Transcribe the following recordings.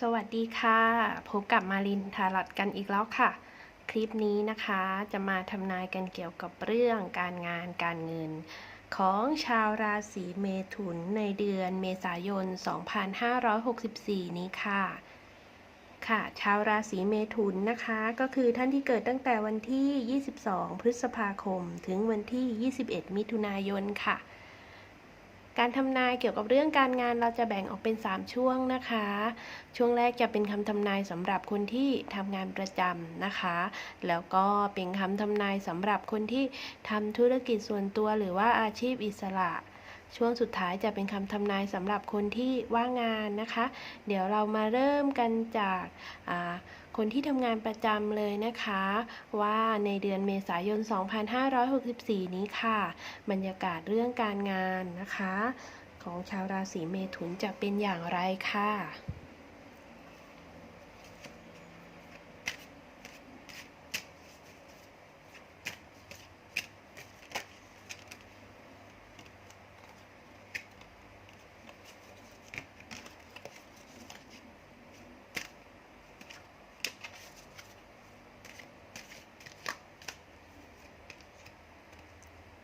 สวัสดีค่ะ พบกับมารินทารัตกันอีกแล้วค่ะ คลิปนี้นะคะจะมาทำนายกันเกี่ยวกับเรื่องการงานการเงิน ของชาวราศีเมถุนในเดือนเมษายน 2564 นี้ค่ะ ค่ะ ชาวราศีเมถุนนะคะ ก็คือท่านที่เกิดตั้งแต่วันที่ 22 พฤษภาคม ถึงวันที่ 21 มิถุนายนค่ะ การทำนายเกี่ยวกับเรื่องการงานเราจะแบ่งออกเป็น 3 ช่วงนะคะ ช่วงแรกจะเป็นคำทำนายสำหรับคนที่ทำงานประจำนะคะ แล้วก็เป็นคำทำนายสำหรับคนที่ทำธุรกิจส่วนตัวหรือว่าอาชีพอิสระ ช่วงสุดท้ายจะเป็นคำทำนายสำหรับคนที่ว่างงานนะคะ เดี๋ยวเรามาเริ่มกันจากอ่า คนที่ทำงานประจำเลยนะคะ ว่าในเดือนเมษายน 2564 นี้ค่ะ บรรยากาศเรื่องการงานนะคะ ของชาวราศีเมถุนจะเป็นอย่างไรค่ะ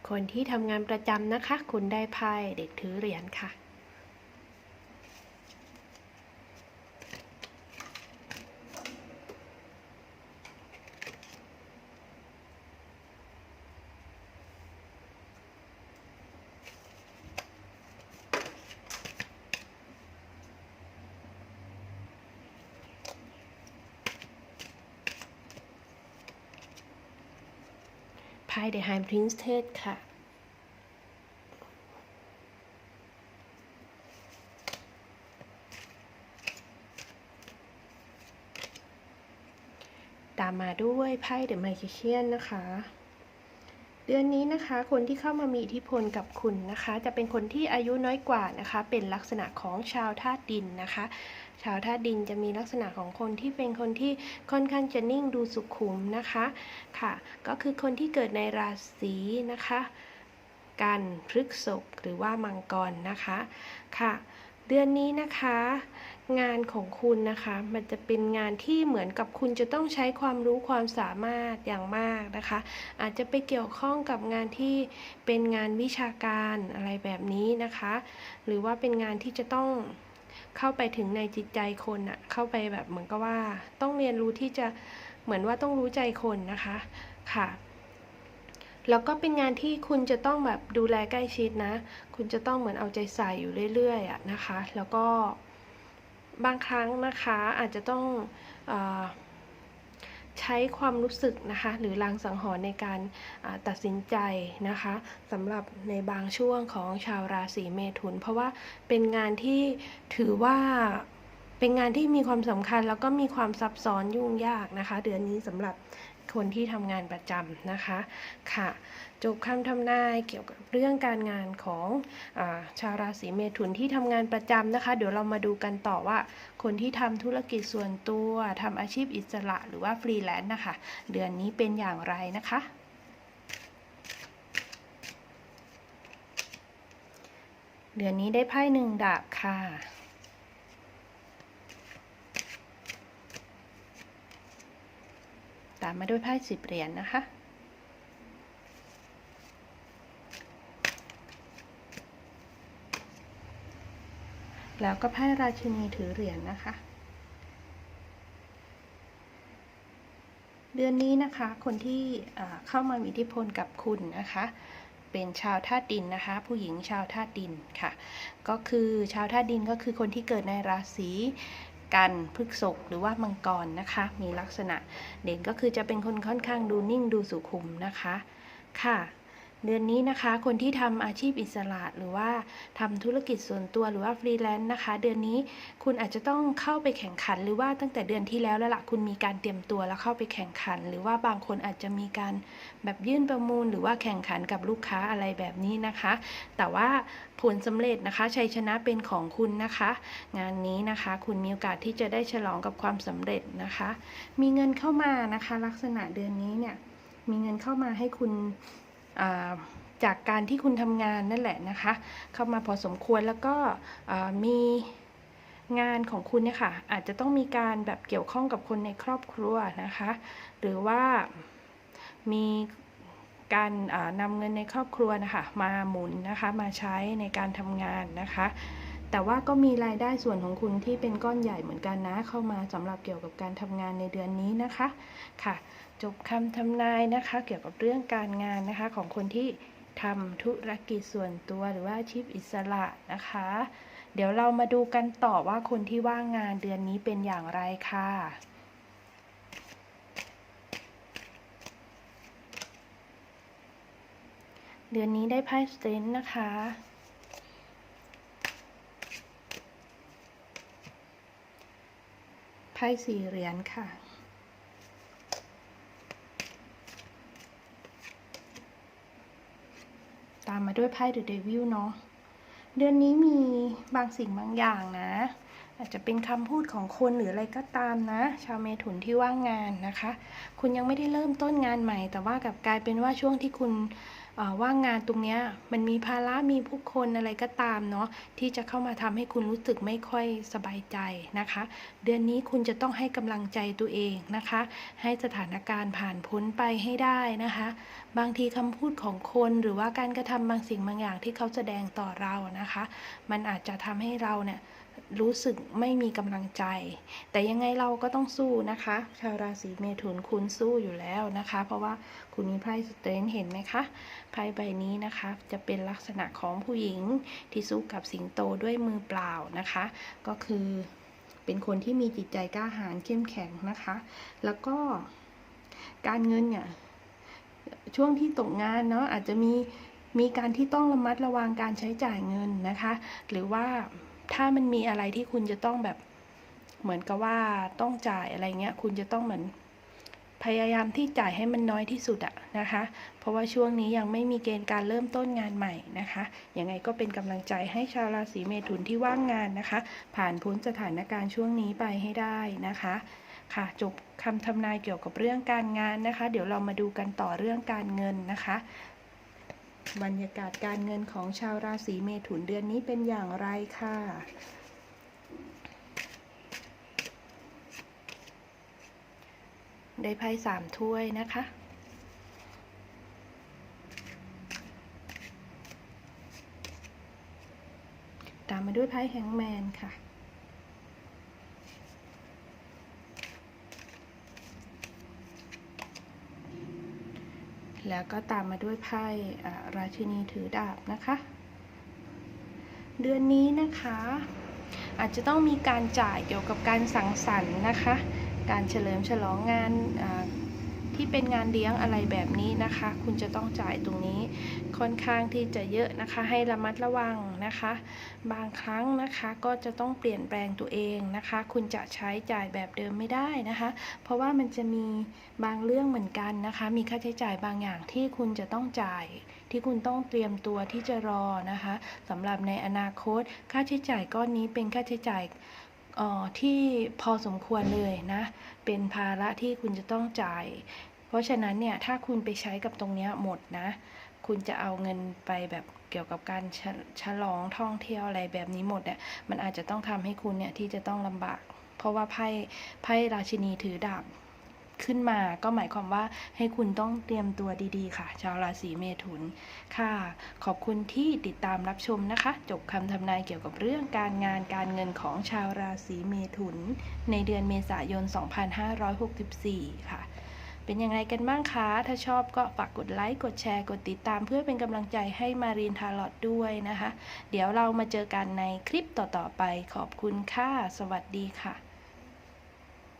คนที่ทำงานประจำนะคะ คุณได้ไพ่เด็กถือเหรียญค่ะ ไพ่เดอะไฮมพรินซ์เทสค่ะ ตามมาด้วยไพ่เดอะไมเคิยนนะคะ เดือนนี้นะคะ คนที่เข้ามามีอิทธิพลกับคุณนะคะ จะเป็นคนที่อายุน้อยกว่านะคะ เป็นลักษณะของชาวธาตุดินนะคะ ชาวธาตุดินจะมีลักษณะของคนที่เป็นคนที่ค่อนข้างจะนิ่งดูสุขุมนะคะค่ะ ก็คือคนที่เกิดในราศีนะคะ กันพฤกษกหรือว่ามังกรนะคะค่ะ เดือนนี้นะคะงานของคุณนะคะ มันจะเป็นงานที่เหมือนกับคุณจะต้องใช้ความรู้ความสามารถอย่างมากนะคะ อาจจะไปเกี่ยวข้องกับงานที่เป็นงานวิชาการอะไรแบบนี้นะคะ หรือว่าเป็นงานที่จะต้อง เข้าไปถึงในจิตใจคนอะเข้าไปแบบเหมือนกับว่า ต้องเรียนรู้ที่จะเหมือนว่าต้องรู้ใจคนนะคะค่ะ แล้วก็เป็นงานที่คุณจะต้องแบบดูแลใกล้ชิดนะ คุณจะต้องเหมือนเอาใจใส่อยู่เรื่อยๆอะนะคะ แล้วก็บางครั้งนะคะอาจจะต้องออ ใช้ความรู้สึกนะคะหรือลางสังหรณ์ในการตัดสินใจนะคะสำหรับในบางช่วงของชาวราศีเมถุน เพราะว่าเป็นงานที่ถือว่าเป็นงานที่มีความสำคัญแล้วก็มีความซับซ้อนยุ่งยากนะคะ เดือนนี้สำหรับ คนที่ทำงานประจำนะคะค่ะจบคำทำนายเกี่ยวกับเรื่องการงานของอาชาวราศีเมถุนที่ทำงานประจำนะคะ เดี๋ยวเรามาดูกันต่อว่า คนที่ทำธุรกิจส่วนตัวทำอาชีพอิสระหรือว่าฟรีแลนซ์นะคะ เดือนนี้เป็นอย่างไรนะคะเดือนนี้ได้ไพ่หนึ่งดาบค่ะามมาด้วยไพ่สิบเหรียญนนะคะ แล้วก็ไพ่ราชินีถือเหรียญนนะคะ เดือนนี้นะคะ คนที่เข้ามามีอิทธิพลกับคุณนะคะเป็นชาวธาตุดินนะคะ ผู้หญิงชาวธาตุดินค่ะ ก็คือชาวธาตุดินก็คือคนที่เกิดในราศี กันพฤกษกหรือว่ามังกรนะคะ มีลักษณะเด่นก็คือจะเป็นคนค่อนข้างดูนิ่งดูสุขุมนะคะ ค่ะ เดือนนี้นะคะ คนที่ทำอาชีพอิสระหรือว่าทำธุรกิจส่วนตัวหรือว่าฟรีแลนซ์นะคะ เดือนนี้คุณอาจจะต้องเข้าไปแข่งขัน หรือว่าตั้งแต่เดือนที่แล้วแล้วล่ะคุณมีการเตรียมตัวแล้วเข้าไปแข่งขัน หรือว่าบางคนอาจจะมีการแบบยื่นประมูล หรือว่าแข่งขันกับลูกค้าอะไรแบบนี้นะคะ แต่ว่าผลสำเร็จนะคะชัยชนะเป็นของคุณนะคะ งานนี้นะคะคุณมีโอกาสที่จะได้ฉลองกับความสำเร็จนะคะ มีเงินเข้ามานะคะ ลักษณะเดือนนี้เนี่ยมีเงินเข้ามาให้คุณ จากการที่คุณทำงานนั่นแหละนะคะ เข้ามาพอสมควรแล้วก็มีงานของคุณเนี่ยค่ะ อาจจะต้องมีการแบบเกี่ยวข้องกับคนในครอบครัวนะคะ หรือว่ามีการนำเงินในครอบครัวนะคะ มาหมุนนะคะ มาใช้ในการทำงานนะคะ แต่ว่าก็มีรายได้ส่วนของคุณที่เป็นก้อนใหญ่เหมือนกันนะ เข้ามาสำหรับเกี่ยวกับการทำงานในเดือนนี้นะคะ ค่ะ จบคำทำนายนะคะ เกี่ยวกับเรื่องการงานนะคะ ของคนที่ทำธุรกิจส่วนตัวหรือว่าอาชีพอิสระนะคะ เดี๋ยวเรามาดูกันต่อว่าคนที่ว่างงานเดือนนี้เป็นอย่างไรค่ะเดือนนี้ได้ไพ่สเตนนะคะ ไพ่สี่เหรียญค่ะ ตามมาด้วยไพ่เดอะเดวิลเนาะเดือนนี้มีบางสิ่งบางอย่างนะ อาจจะเป็นคำพูดของคนหรืออะไรก็ตามนะ ชาวเมถุนที่ว่างงานนะคะ คุณยังไม่ได้เริ่มต้นงานใหม่ แต่ว่ากลับกลายเป็นว่าช่วงที่คุณ ว่างงานตรงเนี้ยมันมีภาระมีผู้คนอะไรก็ตามเนาะที่จะเข้ามาทำให้คุณรู้สึกไม่ค่อยสบายใจนะคะ เดือนนี้คุณจะต้องให้กำลังใจตัวเองนะคะ ให้สถานการณ์ผ่านพ้นไปให้ได้นะคะ บางทีคำพูดของคนหรือว่าการกระทำบางสิ่งบางอย่างที่เขาแสดงต่อเรานะคะ มันอาจจะทำให้เราเนี่ยรู้สึกไม่มีกำลังใจ แต่ยังไงเราก็ต้องสู้นะคะ ชาวราศีเมถุนคุณสู้อยู่แล้วนะคะ เพราะว่าคุณมีไพ่สเตรนท์เห็นไหมคะไพ่ใบนี้นะคะ จะเป็นลักษณะของผู้หญิงที่สู้กับสิงโตด้วยมือเปล่านะคะ ก็คือเป็นคนที่มีจิตใจกล้าหาญเข้มแข็งนะคะ แล้วก็การเงินเนี่ยช่วงที่ตกงานเนาะอาจจะมีมีการที่ต้องระมัดระวังการใช้จ่ายเงินนะคะ หรือว่าถ้ามันมีอะไรที่คุณจะต้องแบบเหมือนกับว่าต้องจ่ายอะไรเงี้ย คุณจะต้องเหมือน พยายามที่จ่ายให้มันน้อยที่สุดอะนะคะ เพราะว่าช่วงนี้ยังไม่มีเกณฑ์การเริ่มต้นงานใหม่นะคะยังไงก็เป็นกำลังใจให้ชาวราศีเมถุนที่ว่างงานนะคะ ผ่านพ้นสถานการณ์ช่วงนี้ไปให้ได้นะคะ ค่ะจบคำทำนายเกี่ยวกับเรื่องการงานนะคะ เดี๋ยวเรามาดูกันต่อเรื่องการเงินนะคะบรรยากาศการเงินของชาวราศีเมถุนเดือนนี้เป็นอย่างไรค่ะ ได้ไพ่สามถ้วยนะคะ ตามมาด้วยไพ่แฮงแมนค่ะ แล้วก็ตามมาด้วยไพ่ราชินีถือดาบนะคะ เดือนนี้นะคะ อาจจะต้องมีการจ่ายเกี่ยวกับการสังสรรค์นะคะ การเฉลิมฉลองงานที่เป็นงานเลี้ยงอะไรแบบนี้นะคะ คุณจะต้องจ่ายตรงนี้ค่อนข้างที่จะเยอะนะคะ ให้ระมัดระวังนะคะ บางครั้งนะคะก็จะต้องเปลี่ยนแปลงตัวเองนะคะ คุณจะใช้จ่ายแบบเดิมไม่ได้นะคะ เพราะว่ามันจะมีบางเรื่องเหมือนกันนะคะ มีค่าใช้จ่ายบางอย่างที่คุณจะต้องจ่าย ที่คุณต้องเตรียมตัวที่จะรอนะคะสำหรับในอนาคต ค่าใช้จ่ายก้อนนี้เป็นค่าใช้จ่าย ออที่พอสมควรเลยนะ เป็นภาระที่คุณจะต้องจ่าย เพราะฉะนั้นเนี่ยถ้าคุณไปใช้กับตรงนี้หมดนะ คุณจะเอาเงินไปแบบเกี่ยวกับการฉฉลองท่องเที่ยวอะไรแบบนี้หมดเนี่ยมันอาจจะต้องทำให้คุณเนี่ยที่จะต้องลำบาก เพราะว่าไพ่ไพ่ราชินีถือดาบ ขึ้นมา ก็หมายความว่าให้คุณต้องเตรียมตัวดีๆ ค่ะ ชาวราศีเมถุนค่ะ ขอบคุณที่ติดตามรับชมนะคะ จบคำทำนายเกี่ยวกับเรื่องการงานการเงินของชาวราศีเมถุน ในเดือนเมษายน 2564 ค่ะเป็นยังไงกันบ้างคะ ถ้าชอบก็ฝากกดไลค์ กดแชร์ กดติดตามเพื่อเป็นกำลังใจให้มารีนทาร์ลอตด้วยนะคะ เดี๋ยวเรามาเจอกันในคลิปต่อๆไป ขอบคุณค่ะ สวัสดีค่ะ